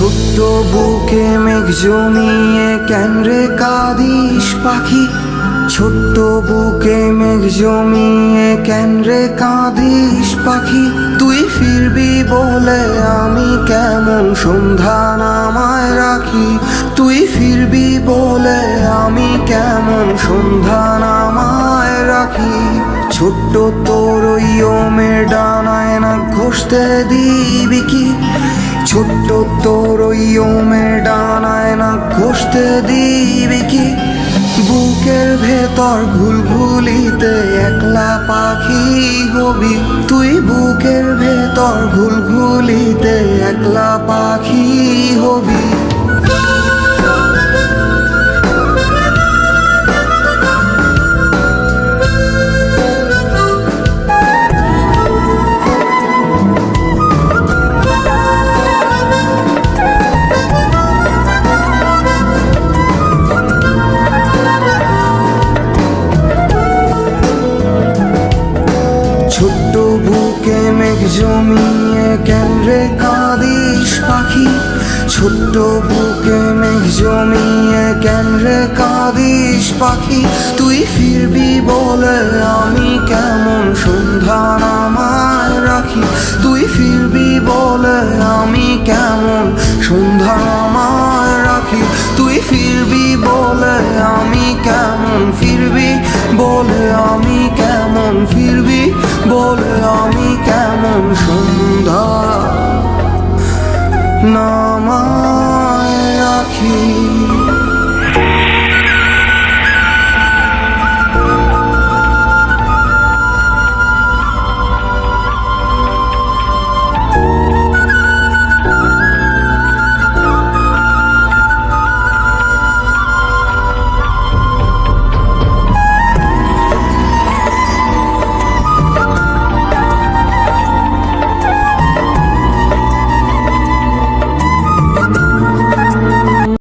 ছোট্ট বুকে মেঘ জমিয়ে কেন রে কাঁদিস পাখি। ছোট্ট বুকে মেঘ জমিয়ে কেন রে কাঁদিস পাখি। তুই ফিরবি বলে আমি কেমন সন্ধ্যা নামায় রাখি। তুই ফিরবি বলে আমি কেমন সন্ধ্যা নামায় রাখি। ছোট্ট তোর ওই ডানায় না ঘষতে কি ছোট্ট তোর ওই ওমের ডানায় না ঘষতে দিবি কি? বুকের ভেতর ঘুলঘুলিতে একলা পাখি হবি? তুই বুকের ভেতর ঘুলঘুলিতে একলা পাখি জমিয়ে কেন্দ্রে কাঁদিস, পাখি? ছোট্ট বুকে মেঘ জমিয়ে কেন্দ্রে কাঁদিস, পাখি? তুই ফিরবি বলে আমি কেমন সন্ধ্যা নামায় রাখি? তুই No